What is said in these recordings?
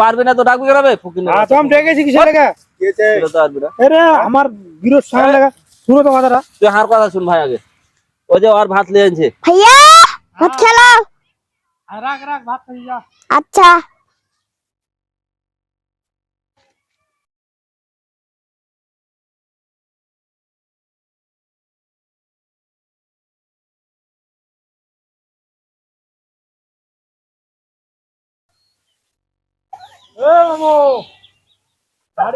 পারবি না তো ডাকবি হ্যাঁ তো আমি ডেকেছি কিসের লেগে তো পারবি না। আরে আমার বিরোধ সামনে লাগা। শুনো তো কথাটা। তুই হার কথা শুন ভাই আগে। ওই যে আর ভাত লিয়ে আনছে ভাইয়া ভাত খেলো। রাখ রাখ ভাত খাই যা। আচ্ছা। এ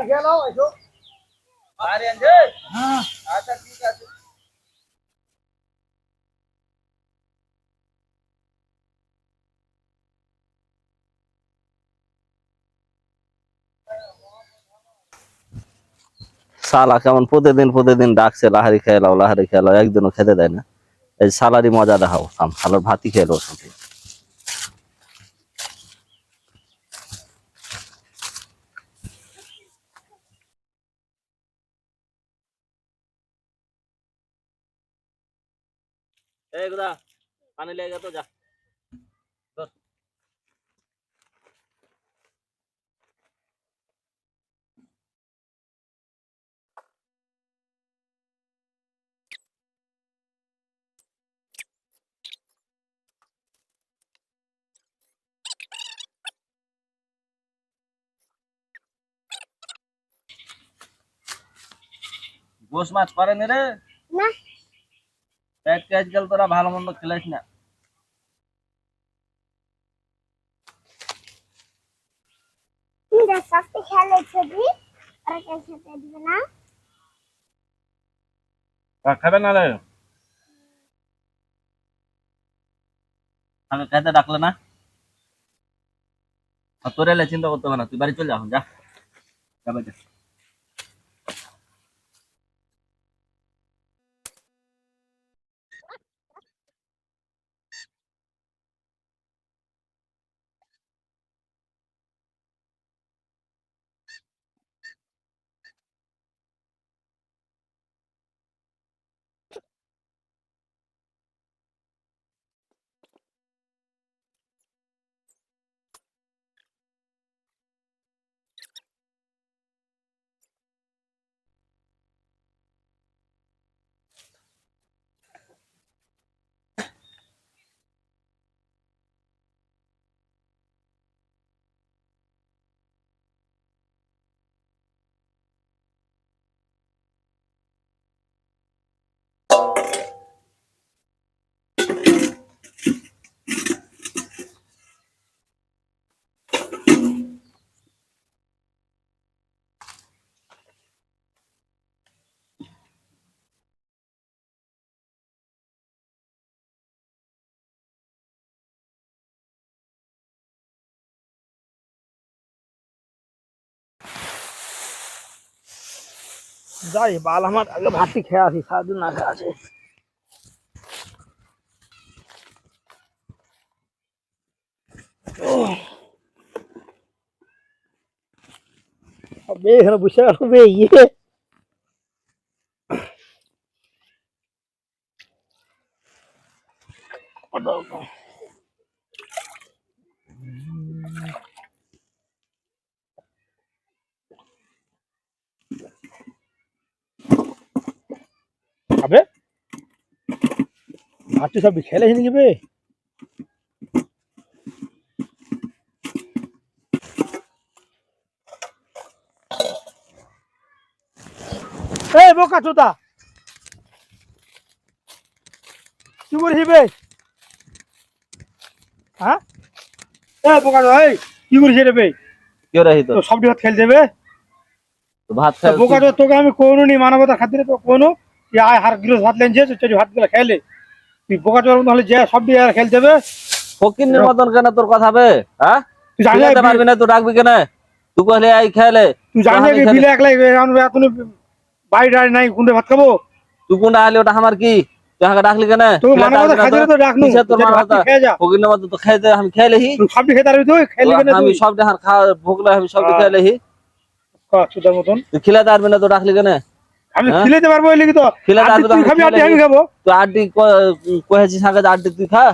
খেয়ে নাও এসো আরে আনছে আচ্ছা ঠিক আছে সালা কেমন প্রতিদিন প্রতিদিন ডাকছে লাহারি খেলাও লাহারি খেলাও একদিনও খেতে দেয় না। এই সালারি মজা দেখাও সাম সালার ভাতই খেলো এই গুদা পানি লেগে তো যা। গোস মাছ পারেনি রে না। আজকাল তোরা ভালো মন্দ খেলাইস না। তুমি খেলে ছবি আর কে দিবে না। খাবে না রে। আগে খেতে ডাকলে না? তোর চিন্তা করতে হবে না তুই বাড়ি চলে যা এখন, যা। যাবে যা। যাই বাল আমার আগে ভাতটি খেয়ে আসি সারাদিন না খেয়ে আছে বে এখানে বসে গেল বে ইয়ে খাবে? ভাতটি সব খেলে নাকি বে এই বোকা চোদা! কি করেছি বে হ্যাঁ? এই বোকা এই কি করেছি রে বে কি রাহি তো তো সব ভাত খেলতে হবে তো ভাত তো খাই বোকা চোদা তোকে আমি কোনো নি মানবতার খাতিরে তো কোনো আয় হার গিরস ভাত লেনছে চলি ভাতগুলো খেলে। তুই বোকা মতো হলে যে সব দিয়ে খেলতে হবে ফকির মতন কেন তোর কথা বে হ্যাঁ? তুই জানি খেলাতে পারবি না তুই ডাকবি কেন? তুই কহলে আই খেলে। তুই জানি খেলে- বিলে একলা এত বাড়ি ডাড়ি নাই কোনটা ভাত খাব? তুই কোনটা আলি ওটা আমার কি? তুই ডাকলি কেন? তোকে মানবতার খাতিরে তো ডাকনু তোর যে? তুই ফকির মতন তো খাইতে আমি খেলেহি তুই সবটি খেতে তুই খেলি কেন আমি সব দেখার খাওয়া ভোগলে আমি সব মতন। তুই খেলাতে পারবি না তো ডাকলি কেন? আমি হ্যাঁ? পারব তো। তুই খাবি আমি খাব। তুই খা?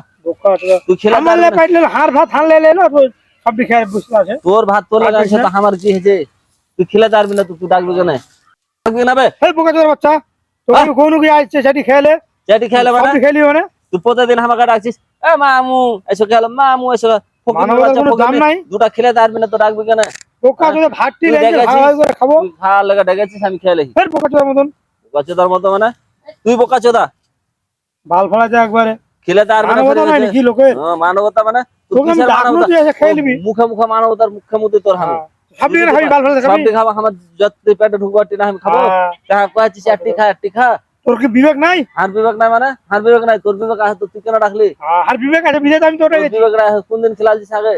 তুই আমার লে পাইলে হার ভাত হার লে না আছে। তোর ভাত তোর লাগা তো আমার কি হয়েছে? তুই খেলে পারবি না তুই ডাকবি কেন? ডাকবি না বে? এই বোকা চোদার বাচ্চা তো কোন কি আসছে সেটি খেলে। যেটি খেলে মানে? সবটি খেলি মানে তুই প্রতিদিন আমাকে ডাকছিস এ মামু এসো খেলো মামু এসো ফকির বাচ্চা, ফকির? দুটা খেলে পারবি না তো ডাকবি কেন? বোকা ভাতটি লেগে করে খাব। তুই খাওয়ার ডেকেছিস আমি খেয়ে লেছি ফের বোকা চোদার মতন। বোকা চোদার মতো মানে? তুই বোকা চোদা বাল ফলা যায় একবারে। খেলে পারবি না মানবতা নাই ফের নাকি লোকে? হ্যাঁ, মানবতা মানে? মানবতা? তুই মুখে মুখে মানবতার মুখে মুখে তোর হামি খাবি আমার যত পেটে ঢুকবার টিনা আমি খাব। হ্যাঁ। তাহা কয়েছিস খা একটি খা। তোর কি বিবেক নাই? হার বিবেক নাই মানে? হার বিবেক নাই তোর বিবেক আছে তো তুই কেন ডাকলি? হ্যাঁ, আর বিবেক আছে বিবেক আমি তোর বিবেক কোন দিন খেলাছিস আগে?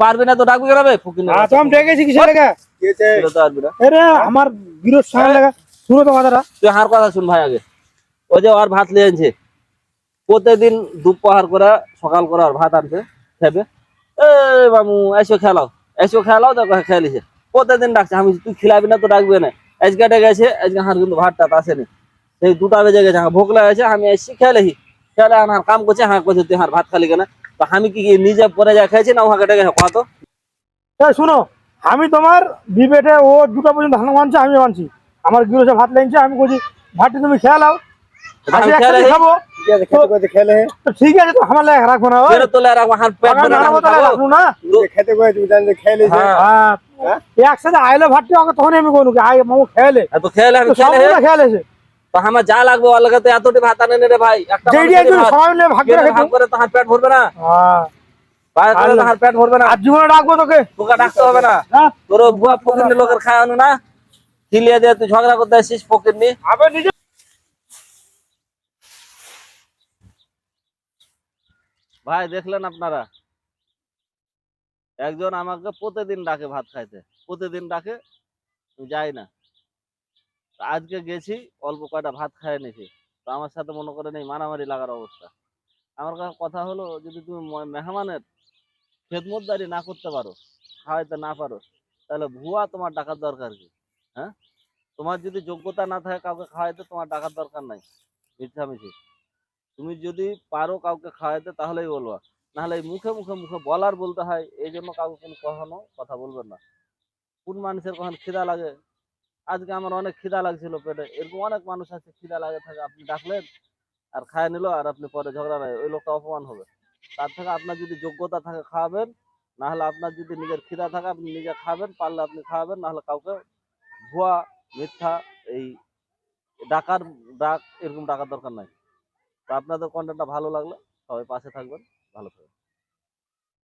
পারবি না তো ডাকবি কেন বে ফকির হ্যাঁ তো আমি ডেকেছি কিসের লেগে? তো আরে আমার বিরোধ সারা লাগা। শুনো তো কথাটা। তুই হার কথা শুন ভাই আগে। ওই যে আর ভাত লিয়ে আনছে। প্রতিদিন দুপুর করে সকাল করে আর ভাত আনছে খাবে। এ মামু এসো খেলাও। এসো খেলাও দেখো খেলিছে। প্রতিদিন ডাকছে আমি তুই খেলাবি না তো ডাকবে না। আজকে ডেকেছে আজকে হার কিন্তু ভাতটা আসেনি। সেই দুটা বেজে গেছে ভোক লাগেছে আমি এসে খেলেহি। খেলে আর কাম করছে হ্যাঁ করছে তুই হার ভাত খালি কেন? তো আমি কি নিজে পরে যা খেয়েছি না ওখানে কত শুনো আমি তোমার বিবেটে ও দুটো পর্যন্ত ধান মানছে আমি মানছি আমার ভাত লাগছে আমি বলছি ভাতটি তুমি খেয়ে নাও। ঠিক আছে তো আমার লাগে রাখব না। রাখব না। খেতে খেলে হ্যাঁ। হ্যাঁ, একসাথে আইলে ভাতটি আমাকে তখন আমি কোনো আই মামু খেলে খেলে তো আমার যা লাগবে ওর লাগাতে এতটি ভাত আনে রে ভাই। একটা যেটি মানুষেরই একজন ভাত। সবাই মিলে ভাগ করে কেটে খেতো ভাগ করে তো হাত পেট ভরবে না। হ্যাঁ। ভাগ করে তো হাত পেট ভরবে না। আর জীবনে ডাকবো তোকে। তোকে ডাকতে হবে না। হ্যাঁ। তোর ফকির লোকের খাওয়ানো না। দিয়ে তুই ঝগড়া করতে আসিস ফকির নি নিজে ভাই দেখলেন আপনারা? একজন আমাকে প্রতিদিন ডাকে ভাত খাইতে। প্রতিদিন ডাকে যাই না। আজকে গেছি, অল্প কয়টা ভাত খাই নিছি। তো আমার সাথে মনে করেন এই মারামারি লাগার অবস্থা। আমার কাছে কথা হলো, যদি তুমি মেহমানের খেদমতদারি না করতে পারো, খাওয়াইতে না পারো, তাহলে ভুয়া তোমার ডাকার দরকার কি? হ্যাঁ? তোমার যদি যোগ্যতা না থাকে কাউকে খাওয়াইতে, তোমার ডাকার দরকার নাই। মিথ্যামিথি। তুমি যদি পারো কাউকে খাওয়াইতে, তাহলেই বলবা। নাহলে এই মুখে মুখে মুখে বলার বলতে হয়, এই জন্য কাউকে কোনো কখনো কথা বলবেন না। কোন মানুষের কখন খিদা লাগে? আজকে আমার অনেক খিদা লাগছিল পেটে। এরকম অনেক মানুষ আছে, খিদা লাগে থাকে, আপনি ডাকলেন আর খায় নিল আর আপনি পরে ঝগড়া নাই, ওই লোকটা অপমান হবে। তার থেকে আপনার যদি যোগ্যতা থাকে খাওয়াবেন না হলে আপনার যদি নিজের খিদা থাকে, আপনি নিজে খাবেন, পারলে আপনি খাওয়াবেন না হলে কাউকে ভুয়া, মিথ্যা, এই ডাকার, ডাক, এরকম ডাকার দরকার নাই। তো আপনাদের কন্টেন্টটা ভালো লাগলে সবাই পাশে থাকবেন, ভালো থাকবেন।